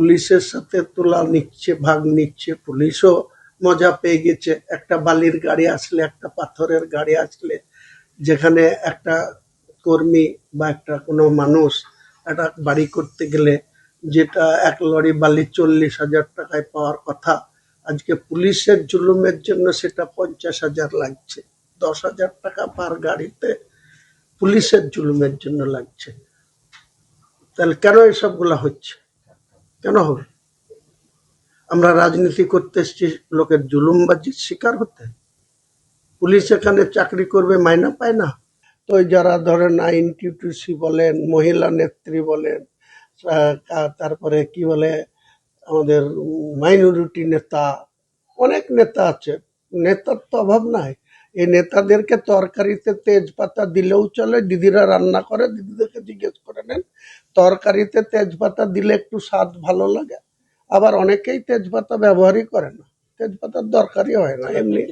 পুলিশের সাথে তোলা নিচ্ছে, ভাগ নিচ্ছে, পুলিশও মজা পেয়ে গেছে। একটা বালির গাড়ি আসলে, একটা পাথরের গাড়ি আসলে, যেখানে একটা কর্মী বা একটা কোনো মানুষ একটা বাড়ি করতে গেলে যেটা এক লরি বালি চল্লিশ হাজার টাকায় পাওয়ার কথা, আজকে পুলিশের জুলুমের জন্য সেটা পঞ্চাশ হাজার লাগছে। দশ হাজার টাকা পার গাড়িতে পুলিশের জুলুমের জন্য লাগছে। তাহলে কেন এসবগুলা হচ্ছে? কেন হবে? আমরা রাজনীতি করতে এসেছি, লোকের জুলুমবাজির শিকার হতে। পুলিশ এখানে চাকরি করবে, মাইনা পায় না। তো যারা ধরেন আইন টিউটিসি বলেন, মহিলা নেত্রী বলেন তারপরে কি বলে, আমাদের মাইনরিটি নেতা, অনেক নেতা আছে। নেতার তো অভাব নাই। এই নেতাদেরকে তরকারিতে তেজপাতা দিলেও চলে দিদিরা রান্না করে দিদিদেরকে জিজ্ঞেস করে নেন তরকারিতে তেজপাতা দিলে একটু স্বাদ ভালো লাগে? আবার অনেকেই তেজপাতা ব্যবহারই করে না। তেজপাতার দরকারই হয় না এমনি।